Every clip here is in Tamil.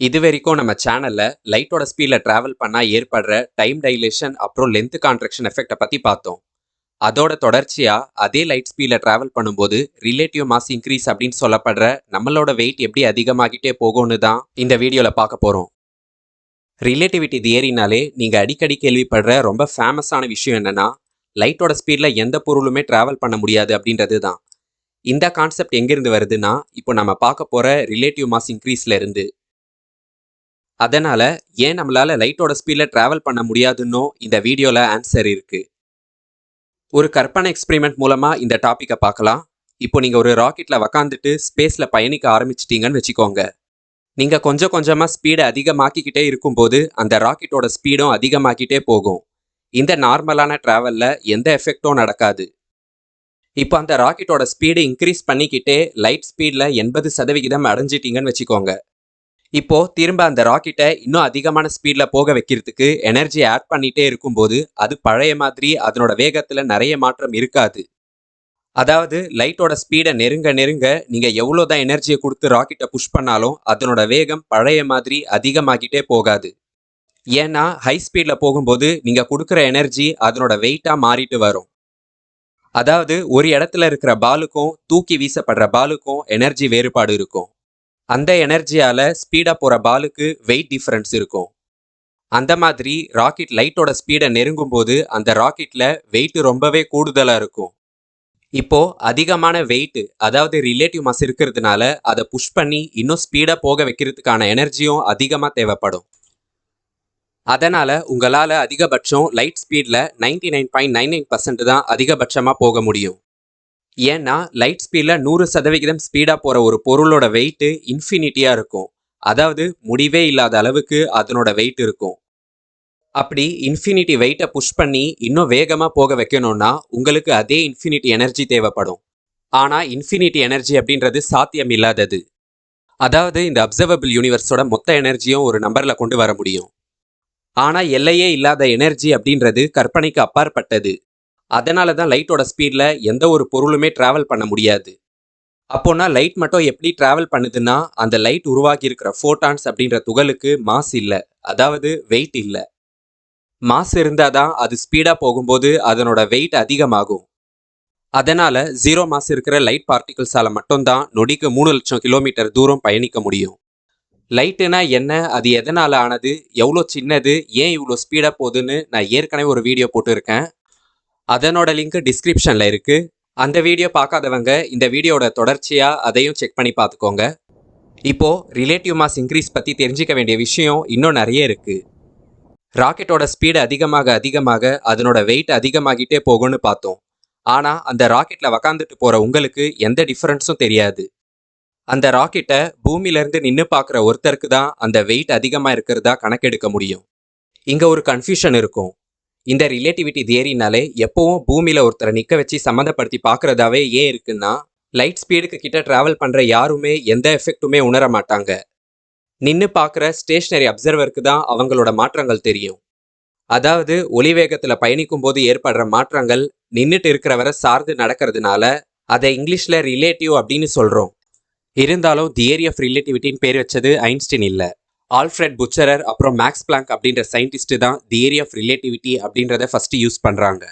இது வரைக்கும் நம்ம சேனல்ல லைட்டோட ஸ்பீட்ல டிராவல் பண்ணா ஏற்படுற டைம் டைலேஷன் அப்புறம் லென்த் கான்ட்ராக்ஷன் எஃபெக்ட்டை பத்தி பார்த்தோம். அதோட தொடர்ச்சியா அதே லைட் ஸ்பீட்ல டிராவல் பண்ணும்போது ரிலேட்டிவ் மாஸ் இன்க்ரீஸ் அப்படின்னு சொல்லப்படுற நம்மளோட வெயிட் எப்படி அதிகமாகிட்டே போகும்னு தான் இந்த வீடியோல பார்க்க போறோம். ரிலேட்டிவிட்டி தியரினாலே நீங்க அடிக்கடி கேள்விப்படுற ரொம்ப ஃபேமஸான விஷயம் என்னன்னா லைட்டோட ஸ்பீட்ல எந்த பொருளுமே டிராவல் பண்ண முடியாது அப்படின்றது தான். இந்த கான்செப்ட் எங்கிருந்து வருதுன்னா இப்போ நம்ம பார்க்க போற ரிலேட்டிவ் மாஸ் இன்க்ரீஸ்ல இருந்து. அதனால் ஏன் நம்மளால் லைட்டோட ஸ்பீடில் ட்ராவல் பண்ண முடியாதுன்னோ இந்த வீடியோவில் ஆன்சர் இருக்குது ஒரு கற்பனை எக்ஸ்பெரிமெண்ட் மூலமாக இந்த டாப்பிக்கை பார்க்கலாம். இப்போ நீங்கள் ஒரு ராக்கெட்டில் உக்காந்துட்டு ஸ்பேஸில் பயணிக்க ஆரம்பிச்சிட்டிங்கன்னு வச்சுக்கோங்க. நீங்கள் கொஞ்சம் கொஞ்சமாக ஸ்பீடை அதிகமாக்கிக்கிட்டே இருக்கும்போது அந்த ராக்கெட்டோட ஸ்பீடும் அதிகமாக்கிட்டே போகும். இந்த நார்மலான ட்ராவலில் எந்த எஃபெக்டும் நடக்காது. இப்போ அந்த ராக்கெட்டோட ஸ்பீடு இன்க்ரீஸ் பண்ணிக்கிட்டே லைட் ஸ்பீடில் எண்பது சதவிகிதம் அடைஞ்சிட்டிங்கன்னு வச்சுக்கோங்க. இப்போ திரும்ப அந்த ராக்கெட்டை இன்னும் அதிகமான ஸ்பீட்ல போக வைக்கிறதுக்கு எனர்ஜி ஆட் பண்ணிட்டே இருக்கும்போது அது பழைய மாதிரி அதனோட வேகத்துல நிறைய மாற்றம் இருக்காது. அதாவது லைட்டோட ஸ்பீடை நெருங்க நெருங்க நீங்க எவ்வளோதான் எனர்ஜியை கொடுத்து ராக்கெட்டை புஷ் பண்ணாலும் அதனோட வேகம் பழைய மாதிரி அதிகமாகிட்டே போகாது. ஏன்னா ஹை ஸ்பீடில் போகும்போது நீங்கள் கொடுக்குற எனர்ஜி அதனோட வெயிட்டாக மாறிட்டு வரும். அதாவது ஒரு இடத்துல இருக்கிற பாலுக்கும் தூக்கி வீசப்படுற பாலுக்கும் எனர்ஜி வேறுபாடு இருக்கும். அந்த எனர்ஜியால் ஸ்பீடாக போகிற பாலுக்கு வெயிட் டிஃப்ரென்ஸ் இருக்கும். அந்த மாதிரி ராக்கெட் லைட்டோட ஸ்பீடை நெருங்கும் போது அந்த ராக்கெட்டில் வெயிட் ரொம்பவே கூடுதலாக இருக்கும். இப்போ அதிகமான வெயிட் அதாவது ரிலேட்டிவ் மாஸ் இருக்கிறதுனால அதை புஷ் பண்ணி இன்னும் ஸ்பீடாக போக வைக்கிறதுக்கான எனர்ஜியும் அதிகமாக தேவைப்படும். அதனால் உங்களால் அதிகபட்சம் லைட் ஸ்பீடில் ninety nine point nine nine percent தான் அதிகபட்சமாக போக முடியும். ஏன்னா லைட் ஸ்பீடில் நூறு சதவிகிதம் ஸ்பீடாக போகிற ஒரு பொருளோட வெயிட்டு இன்ஃபினிட்டியாக இருக்கும். அதாவது முடிவே இல்லாத அளவுக்கு அதனோட வெயிட் இருக்கும். அப்படி இன்ஃபினிட்டி வெயிட்டை புஷ் பண்ணி இன்னும் வேகமாக போக வைக்கணும்னா உங்களுக்கு அதே இன்ஃபினிட்டி எனர்ஜி தேவைப்படும். ஆனால் இன்ஃபினிட்டி எனர்ஜி அப்படின்றது சாத்தியம் இல்லாதது. அதாவது இந்த அப்சர்வபிள் யூனிவர்ஸோட மொத்த எனர்ஜியும் ஒரு நம்பரில் கொண்டு வர முடியும். ஆனால் எல்லையே இல்லாத எனர்ஜி அப்படின்றது கற்பனைக்கு அப்பாற்பட்டது. அதனால தான் லைட்டோட ஸ்பீடில் எந்த ஒரு பொருளுமே ட்ராவல் பண்ண முடியாது. அப்போனா லைட் மட்டும் எப்படி ட்ராவல் பண்ணுதுன்னா அந்த லைட் உருவாக்கி இருக்கிற ஃபோட்டான்ஸ் அப்படின்ற துகளுக்கு மாஸ் இல்லை. அதாவது வெயிட் இல்லை. மாஸ் இருந்தால் தான் அது ஸ்பீடாக போகும்போது அதனோட வெயிட் அதிகமாகும். அதனால் ஜீரோ மாஸ் இருக்கிற லைட் பார்ட்டிகிள்ஸால் மட்டும்தான் நொடிக்கு மூணு லட்சம் கிலோமீட்டர் தூரம் பயணிக்க முடியும். லைட்டுனா என்ன? அது எதனால் ஆனது? எவ்வளோ சின்னது? ஏன் இவ்வளோ ஸ்பீடாக போகுதுன்னு நான் ஏற்கனவே ஒரு வீடியோ போட்டிருக்கேன். அதனோட லிங்க் டிஸ்கிரிப்ஷனில் இருக்கு. அந்த வீடியோ பார்க்காதவங்க இந்த வீடியோட தொடர்ச்சியாக அதையும் செக் பண்ணி பார்த்துக்கோங்க. இப்போது ரிலேட்டிவ் மாஸ் இன்க்ரீஸ் பற்றி தெரிஞ்சுக்க வேண்டிய விஷயம் இன்னும் நிறைய இருக்குது ராக்கெட்டோட ஸ்பீடு அதிகமாக அதிகமாக அதனோட வெயிட் அதிகமாகிட்டே போகும்னு பார்த்தோம். ஆனால் அந்த ராக்கெட்டில் உக்காந்துட்டு போகிற உங்களுக்கு எந்த டிஃப்ரென்ஸும் தெரியாது. அந்த ராக்கெட்டை பூமியிலேருந்து நின்று பார்க்குற ஒருத்தருக்கு தான் அந்த வெயிட் அதிகமாக இருக்கிறதா கணக்கெடுக்க முடியும். இங்கே ஒரு கன்ஃபியூஷன் இருக்கும். இந்த ரிலேட்டிவிட்டி தியரினாலே எப்பவும் பூமியில் ஒருத்தரை நிற்க வச்சு சம்மந்தப்படுத்தி பார்க்குறதாவே ஏன் இருக்குன்னா லைட் ஸ்பீடுக்கு கிட்ட ட்ராவல் பண்ணுற யாருமே எந்த எஃபெக்ட்டுமே உணர மாட்டாங்க. நின்று பார்க்குற ஸ்டேஷ்னரி அப்சர்வருக்கு தான் அவங்களோட மாற்றங்கள் தெரியும். அதாவது ஒளிவேகத்தில் பயணிக்கும் போது ஏற்படுற மாற்றங்கள் நின்றுட்டு இருக்கிறவரை சார்ந்து நடக்கிறதுனால அதை இங்கிலீஷில் ரிலேட்டிவ் அப்படின்னு சொல்கிறோம் இருந்தாலும் தியரி ஆஃப் ரிலேட்டிவிட்டின்னு பேர் வச்சது ஐன்ஸ்டீன் இல்லை. ஆல்ஃப்ரெட் புச்சரர் அப்புறம் மேக்ஸ் பிளாங்க் அப்படின்ற சயின்டிஸ்ட்டு தான் தியரி ஆஃப் ரிலேட்டிவிட்டி அப்படின்றத ஃபஸ்ட்டு யூஸ் பண்ணுறாங்க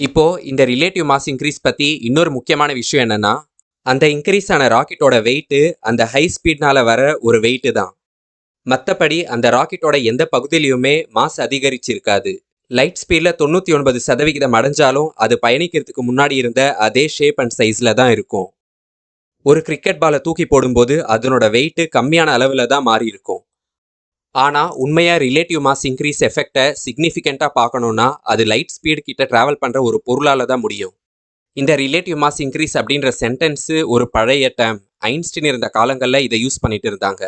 இப்போது இந்த ரிலேட்டிவ் மாஸ் இன்க்ரீஸ் பற்றி இன்னொரு முக்கியமான விஷயம் என்னன்னா அந்த இன்க்ரீஸ் ஆன ராக்கெட்டோட வெயிட்டு அந்த ஹை ஸ்பீட்னால் வர ஒரு வெயிட்டு தான். மற்றபடி அந்த ராக்கெட்டோட எந்த பகுதியிலையுமே மாஸ் அதிகரிச்சிருக்காது. லைட் ஸ்பீடில் தொண்ணூற்றி ஒன்பது சதவிகிதம் அடைஞ்சாலும் அது பயணிக்கிறதுக்கு முன்னாடி இருந்த அதே ஷேப் அண்ட் சைஸில் தான் இருக்கும். ஒரு கிரிக்கெட் பாலை தூக்கி போடும்போது அதனோட வெயிட்டு கம்மியான அளவில் தான் மாறி இருக்கும். ஆனால் உண்மையாக ரிலேட்டிவ் மாஸ் இன்க்ரீஸ் எஃபெக்டை சிக்னிஃபிகண்ட்டாக பார்க்கணுன்னா அது லைட் ஸ்பீடு கிட்ட ட்ராவல் பண்ணுற ஒரு பொருளால் தான் முடியும். இந்த ரிலேட்டிவ் மாஸ் இன்க்ரீஸ் அப்படின்ற சென்டென்ஸு ஒரு பழைய டேம் ஐன்ஸ்டின் இருந்த காலங்களில் இதை யூஸ் பண்ணிட்டு இருந்தாங்க.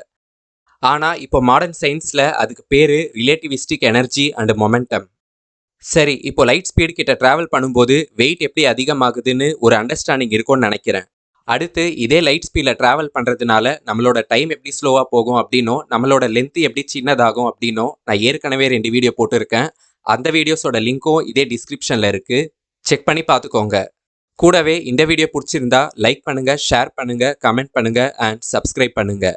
ஆனால் இப்போ மாடர்ன் சயின்ஸில் அதுக்கு பேர் ரிலேட்டிவிஸ்டிக் எனர்ஜி அண்ட் மொமெண்டம் சரி இப்போ லைட் ஸ்பீடு கிட்ட ட்ராவல் பண்ணும்போது வெயிட் எப்படி அதிகமாகுதுன்னு ஒரு அண்டர்ஸ்டாண்டிங் இருக்கும்னு நினைக்கிறேன். அடுத்து இதே லைட் ஸ்பீடில் ட்ராவல் பண்ணுறதுனால நம்மளோட டைம் எப்படி ஸ்லோவாக போகும் அப்படின்னும் நம்மளோட லென்த்து எப்படி சின்னதாகும் அப்படின்னும் நான் ஏற்கனவே ரெண்டு வீடியோ போட்டிருக்கேன். அந்த வீடியோஸோட லிங்க்கும் இதே டிஸ்கிரிப்ஷனில் இருக்குது செக் பண்ணி பார்த்துக்கோங்க. கூடவே இந்த வீடியோ பிடிச்சிருந்தா லைக் பண்ணுங்கள் ஷேர் பண்ணுங்கள் கமெண்ட் பண்ணுங்கள் அண்ட் சப்ஸ்கிரைப் பண்ணுங்கள்